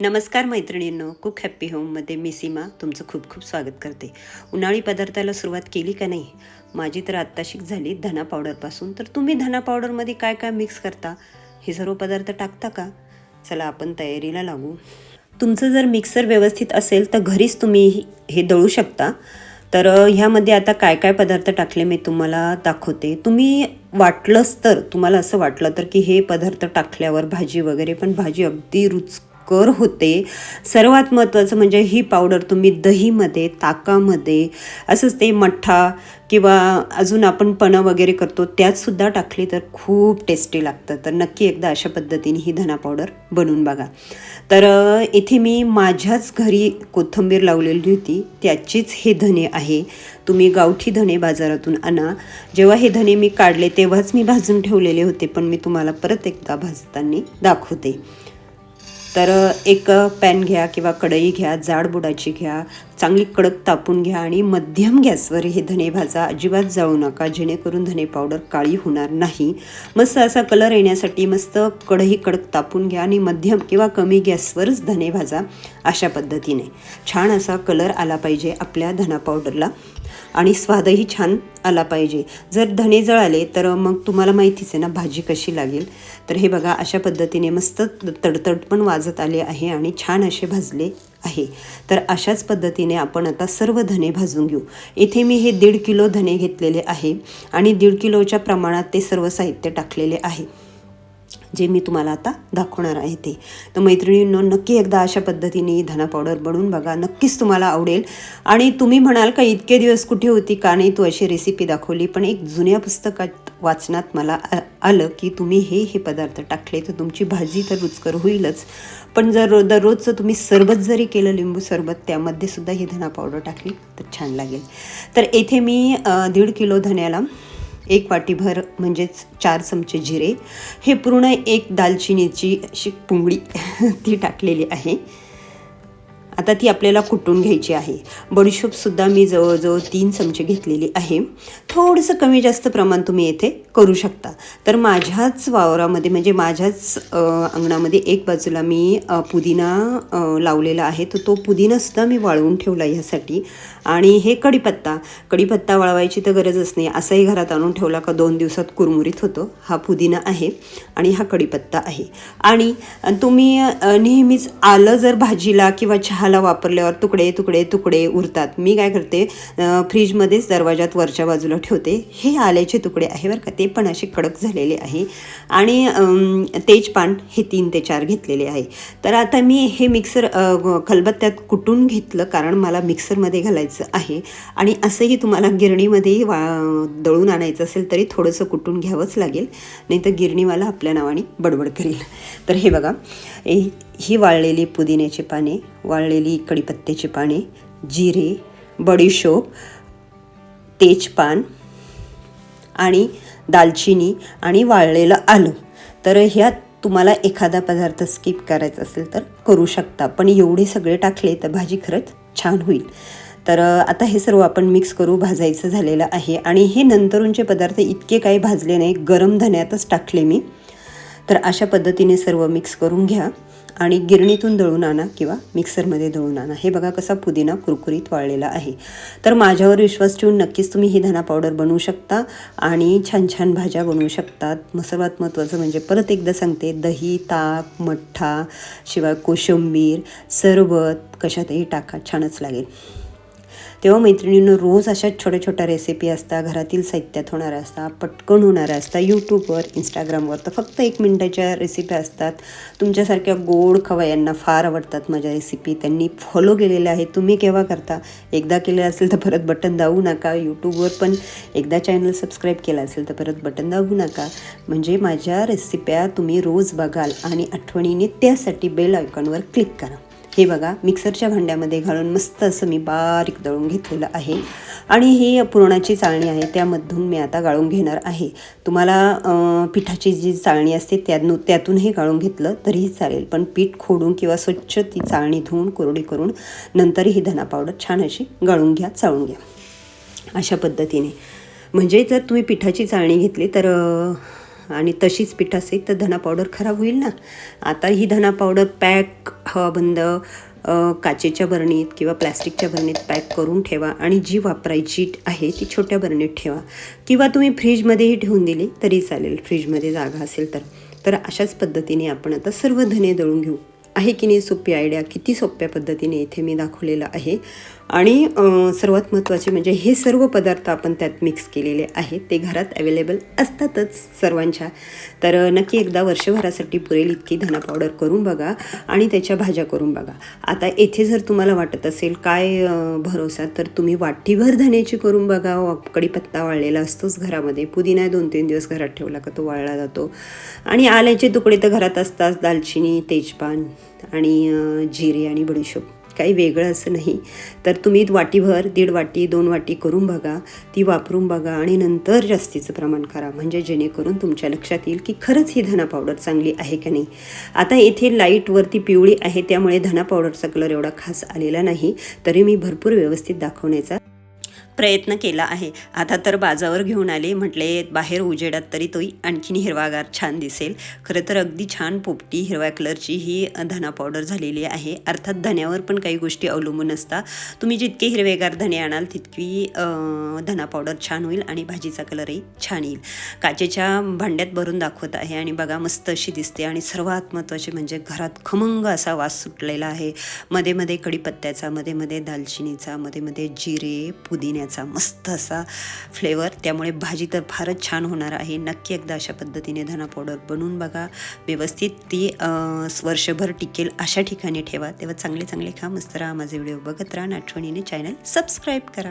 नमस्कार मैत्रिणींनो cook happy होममध्ये मी सीमा तुमचं खूप खूप स्वागत करते. उन्हाळी पदार्थाला सुरुवात केली का नाही? माझी तर आत्ताशीक झाली धना पावडरपासून तर तुम्ही धना पावडरमध्ये काय काय मिक्स करता? हे सर्व पदार्थ टाकता का? चला आपण तयारीला लागू. तुमचं जर मिक्सर व्यवस्थित असेल तर घरीच तुम्ही हे दळू शकता. तर ह्यामध्ये आता काय काय पदार्थ टाकले मी तुम्हाला दाखवते. तुम्ही वाटलंच तर तुम्हाला असं वाटलं तर की हे पदार्थ टाकल्यावर भाजी वगैरे पण भाजी अगदी रुच साखर होते. सर्वात महत्त्वाचं म्हणजे ही पावडर तुम्ही दहीमध्ये ताकामध्ये असंच ते मठ्ठा किंवा अजून आपण पणं वगैरे करतो त्यातसुद्धा टाकली तर खूप टेस्टी लागतं. तर नक्की एकदा अशा पद्धतीने ही धना पावडर बनवून बघा. तर इथे मी माझ्याच घरी कोथिंबीर लावलेली होती. त्याचीच हे धने आहे. तुम्ही गावठी धने बाजारातून आणा. जेव्हा हे धने मी काढले तेव्हाच मी भाजून ठेवलेले होते पण मी तुम्हाला परत एकदा भाजताना दाखवते. तर एक पॅन घ्या किंवा कढई घ्या जाड बुडाची घ्या चांगली कडक तापून घ्या आणि मध्यम गॅसवर हे धने भाजा अजिबात जाळू नका. जेणेकरून धने पावडर काळी होणार नाही. मस्त असा कलर येण्यासाठी मस्त कढई कडक तापून घ्या आणि मध्यम किंवा कमी गॅसवरच धने भाजा अशा पद्धतीने. छान असा कलर आला पाहिजे आपल्या धना पावडरला आणि स्वादही छान आला पाहिजे. जर धने जळाले तर मग तुम्हाला माहितीच आहे ना भाजी कशी लागेल. तर हे बघा अशा पद्धतीने मस्त तडतड पण वाजत आले आहे आणि छान असे भाजले आहे. तर अशाच पद्धतीने आपण आता सर्व धने भाजून घेऊ. इथे मी हे दीड किलो धने घेतलेले आहे आणि दीड किलोच्या प्रमाणात ते सर्व साहित्य टाकलेले आहे. जे मी तुम्हाला आता दाखवणार आहे ते. तर मैत्रिणींनो नक्की एकदा अशा पद्धतीने धना पावडर बनवून बघा. नक्कीच तुम्हाला आवडेल. आणि तुम्ही म्हणाल का इतके दिवस कुठे होती का? नाही तू अशी रेसिपी दाखवली. पण एक जुन्या पुस्तकात वाचनात मला आलं की तुम्ही हे हे पदार्थ टाकले तर तुमची भाजी तर रुचकर होईलच. पण जर रो- दररोजचं तुम्ही सरबत जरी केलं लिंबू सरबत त्यामध्ये सुद्धा ही धना पावडर टाकली तर छान लागेल. तर येथे मी दीड किलो धन्याला एक वाटीभर म्हणजेच चार चमचे जिरे हे पूर्ण एक दालचिनीची अशी पुंगळी ती टाकलेली आहे. आता ती आपल्याला कुटून घ्यायची आहे. बडीशोपसुद्धा मी जवळजवळ तीन चमचे घेतलेली आहे. थोडंसं कमी जास्त प्रमाण तुम्ही येथे करू शकता. तर माझ्याच वावरामध्ये म्हणजे माझ्याच अंगणामध्ये एक बाजूला मी पुदिना लावलेला आहे. तर तो पुदिनासुद्धा मी वाळवून ठेवला ह्यासाठी. आणि हे कढीपत्ता कढीपत्ता वाळवायची तर गरजच नाही. असंही घरात आणून ठेवला का दोन दिवसात कुरमुरीत होतो. हा पुदिना आहे आणि हा कढीपत्ता आहे. आणि तुम्ही नेहमीच आलं जर भाजीला किंवा चहा चहाला वापरल्यावर तुकडे तुकडे तुकडे उरतात. मी काय करते फ्रीजमध्येच दरवाजात वरच्या बाजूला ठेवते. हे आल्याचे तुकडे आहे बरं का ते पण असे कडक झालेले आहे. आणि तेजपान हे तीन ते चार घेतलेले आहे. तर आता मी हे मिक्सर खलबत्त्यात कुटून घेतलं कारण मला मिक्सरमध्ये घालायचं आहे. आणि असंही तुम्हाला गिरणीमध्येही वा दळून आणायचं असेल तरी थोडंसं कुटून घ्यावंच लागेल. नाही तर गिरणीवाला आपल्या नावाने बडबड करेल. तर हे बघा ही वाळलेली पुदिन्याची पाने वाळलेली कडीपत्त्याची पाने जिरे बडीशोप तेजपान आणि दालचिनी आणि वाळलेलं आलं. तर ह्यात तुम्हाला एखादा पदार्थ स्किप करायचा असेल तर करू शकता. पण एवढे सगळे टाकले तर भाजी खरंच छान होईल. तर आता हे सर्व आपण मिक्स करू. भाजायचं झालेलं आहे. आणि हे नंतरूनचे पदार्थ इतके काही भाजले नाही. गरम धन्यातच टाकले मी. तर अशा पद्धतीने सर्व मिक्स करून घ्या. आणि गिरणीतून दळून आणा किंवा मिक्सरमध्ये दळून आणा. हे बघा कसा पुदिना कुरकुरीत वाळलेला आहे. तर माझ्यावर विश्वास ठेवून नक्कीच तुम्ही ही धना पावडर बनवू शकता आणि छान छान भाज्या बनवू शकतात. मग सर्वात महत्त्वाचं म्हणजे परत एकदा सांगते दही ताक मठ्ठा शिवाय कोशिंबीर सरबत कशातही टाका छानच लागेल. तेव्हा मैत्रिणींनो रोज अशा छोट्या छोट्या रेसिपी असतात घरातील साहित्यात होणाऱ्या असतात पटकन होणाऱ्या असतात यूट्यूबवर इंस्टाग्रामवर तर फक्त एक मिनटाच्या रेसिपी असतात. तुमच्यासारख्या गोड खवयांना फार आवडतात माझ्या रेसिपी त्यांनी फॉलो केलेल्या आहेत. तुम्ही केव्हा करता? एकदा केलेलं असेल तर परत बटन दाबू नका. यूट्यूबवर पण एकदा चॅनल सबस्क्राईब केलं असेल तर परत बटन दाबू नका. म्हणजे माझ्या रेसिप्या तुम्ही रोज बघाल आणि आठवणीने त्यासाठी बेल आयकॉनवर क्लिक करा. हे बघा मिक्सरच्या भांड्यामध्ये घालून मस्त असं मी बारीक दळून घेतलेलं आहे. आणि ही पुरणाची चाळणी आहे त्यामधून मी आता गाळून घेणार आहे. तुम्हाला पिठाची जी चाळणी असते त्यातून त्यातूनही गाळून घेतलं तरीही चालेल. पण पीठ खोडून किंवा स्वच्छ ती चाळणी धुवून कोरडी करून नंतर ही धना पावडर छान अशी गाळून घ्या चाळून घ्या. अशा पद्धतीने. म्हणजे जर तुम्ही पिठाची चाळणी घेतली तर आणि तशीच पीठ असेल तर धना पावडर खराब होईल ना. आता ही धना पावडर पॅक हवाबंद काचेच्या बरणीत किंवा प्लॅस्टिकच्या बरणीत पॅक करून ठेवा आणि जी वापरायची आहे ती छोट्या बरणीत ठेवा. किंवा तुम्ही फ्रीजमध्येही ठेवून दिली तरी चालेल फ्रीजमध्ये जागा असेल तर. तर अशाच पद्धतीने आपण आता सर्व धने दळून घेऊ. आहे की नाही सोपी आयडिया किती सोप्या पद्धतीने इथे मी दाखवलेलं आहे. आणि सर्वात महत्त्वाचे म्हणजे हे सर्व पदार्थ आपण त्यात मिक्स केलेले आहेत. ते घरात अवेलेबल असतातच सर्वांच्या. तर नक्की एकदा वर्षभरासाठी पुरेल इतकी धना पावडर करून बघा आणि त्याच्या भाज्या करून बघा. आता येथे जर तुम्हाला वाटत असेल काय भरोसा तर तुम्ही वाटीभर धण्याची करून बघा. वा- कढीपत्ता वाळलेला असतोच घरामध्ये. पुदिना दोन तीन दिवस घरात ठेवला का तो वाळला जातो. आणि आल्याचे तुकडे तर घरात असतात दालचिनी तेजपान आणि जिरे आणि बडीशोप. काही वेगळं असं नाही. तर तुम्ही वाटीभर दीड वाटी दोन वाटी करून बघा. ती वापरून बघा आणि नंतर जास्तीचं प्रमाण करा. म्हणजे जेणेकरून तुमच्या लक्षात येईल की खरंच ही धना पावडर चांगली आहे का नाही. आता येथे लाईटवरती पिवळी आहे त्यामुळे धना पावडरचा कलर एवढा खास आलेला नाही. तरी मी भरपूर व्यवस्थित दाखवण्याचा प्रयत्न केला आहे. आता तर बाजावर घेऊन आले. म्हटले बाहेर उजेडात तरी तोही आणखीन हिरवागार छान दिसेल. खरं तर अगदी छान पोपटी हिरव्या कलरची ही धना पावडर झालेली आहे. अर्थात धन्यावर पण काही गोष्टी अवलंबून असतात. तुम्ही जितके हिरवेगार धने आणाल तितकी धना पावडर छान होईल आणि भाजीचा कलरही छान येईल. काचेच्या भांड्यात भरून दाखवत आहे आणि बघा मस्त अशी दिसते आणि सर्वात महत्त्वाचे म्हणजे घरात खमंग असा वास सुटलेला आहे. मध्ये मध्ये कढीपत्त्याचा मध्ये मध्ये दालचिनीचा मध्ये मध्ये जिरे पुदिन्याचा मस्त असा फ्लेवर त्यामुळे भाजी तर फारच छान होणार आहे. नक्की एकदा अशा पद्धतीने धना पावडर बनवून बघा. व्यवस्थित ती वर्षभर टिकेल अशा ठिकाणी ठेवा. तेव्हा चांगले चांगले खा मस्त राहा. माझे व्हिडिओ बघत राहा. आठवणीने चॅनल सबस्क्राईब करा.